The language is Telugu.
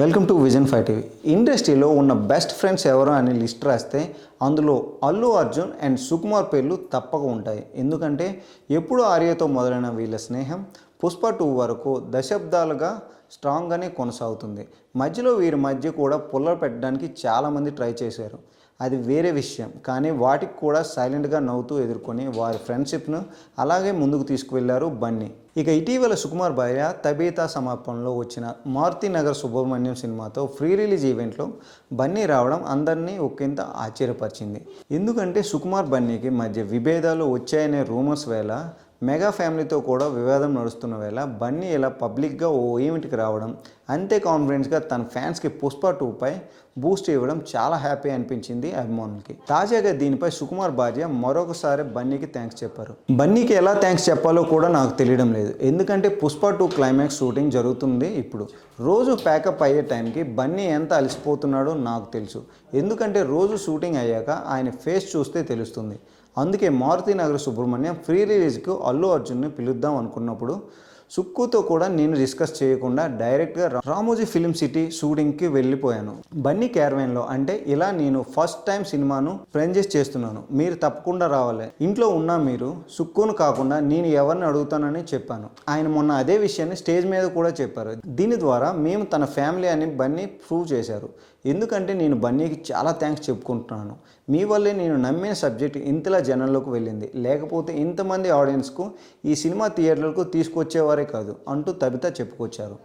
Welcome to Vision five TV ఇండస్ట్రీలో ఉన్న బెస్ట్ ఫ్రెండ్స్ ఎవరు అని లిస్ట్ రాస్తే అందులో అల్లు అర్జున్ అండ్ సుకుమార్ పేర్లు తప్పక ఉంటాయి. ఎందుకంటే ఎప్పుడు ఆర్యతో మొదలైన వీళ్ళ స్నేహం పుష్ప టూ వరకు దశాబ్దాలుగా స్ట్రాంగ్గానే కొనసాగుతుంది. మధ్యలో వీరి మధ్య కూడా పుల్ల పెట్టడానికి చాలామంది ట్రై చేశారు. అది వేరే విషయం. కానీ వాటికి కూడా సైలెంట్గా నవ్వుతూ ఎదుర్కొని వారి ఫ్రెండ్షిప్ను అలాగే ముందుకు తీసుకువెళ్ళారు బన్నీ. ఇక ఇటీవల సుకుమార్ భార్య తబీతా సమర్పణలో వచ్చిన మారుతి నగర్ సుబ్రహ్మణ్యం సినిమాతో ఫ్రీ రిలీజ్ ఈవెంట్లో బన్నీ రావడం అందరినీ ఒకంత ఆశ్చర్యపరిచింది. ఎందుకంటే సుకుమార్ బన్నీకి మధ్య విభేదాలు వచ్చాయనే రూమర్స్ వేళ మెగా ఫ్యామిలీతో కూడా వివాదం నడుస్తున్న వేళ బన్నీ ఇలా పబ్లిక్గా ఓ ఈవెంట్కి రావడం అంతే కాన్ఫిడెన్స్గా తన ఫ్యాన్స్కి పుష్ప టూపై బూస్ట్ ఇవ్వడం చాలా హ్యాపీ అనిపించింది అభిమానులకి. తాజాగా దీనిపై సుకుమార్ భార్య మరొకసారి బన్నీకి థ్యాంక్స్ చెప్పారు. బన్నీకి ఎలా థ్యాంక్స్ చెప్పాలో కూడా నాకు తెలియడం లేదు. ఎందుకంటే పుష్ప టూ క్లైమాక్స్ షూటింగ్ జరుగుతుంది ఇప్పుడు. రోజు ప్యాకప్ అయ్యే టైంకి బన్నీ ఎంత అలసిపోతున్నాడో నాకు తెలుసు. ఎందుకంటే రోజు షూటింగ్ అయ్యాక ఆయన ఫేస్ చూస్తే తెలుస్తుంది. అందుకే మారుతి నగర్ సుబ్రహ్మణ్యం ఫ్రీ రిలీజ్కు అల్లు అర్జున్ని పిలుద్దాం అనుకున్నప్పుడు సుక్కుతో కూడా నేను డిస్కస్ చేయకుండా డైరెక్ట్గా రామోజీ ఫిలిం సిటీ షూటింగ్కి వెళ్ళిపోయాను. బన్నీ క్యార్వెన్లో అంటే ఇలా నేను ఫస్ట్ టైం సినిమాను ఫ్రెంచైజ్ చేస్తున్నాను. మీరు తప్పకుండా రావాలి. ఇంట్లో ఉన్న మీరు సుక్కును కాకుండా నేను ఎవరిని అడుగుతానని చెప్పాను. ఆయన మొన్న అదే విషయాన్ని స్టేజ్ మీద కూడా చెప్పారు. దీని ద్వారా మేము తన ఫ్యామిలీ అని బన్నీ ప్రూవ్ చేశారు. ఎందుకంటే నేను బన్నీకి చాలా థ్యాంక్స్ చెప్పుకుంటున్నాను. మీ వల్లే నేను నమ్మిన సబ్జెక్ట్ ఇంతలా జనంలోకి వెళ్ళింది. లేకపోతే ఇంతమంది ఆడియన్స్కు ఈ సినిమా థియేటర్లకు తీసుకొచ్చేవారు కాదు అంటూ తబిత చెప్పుకొచ్చారు.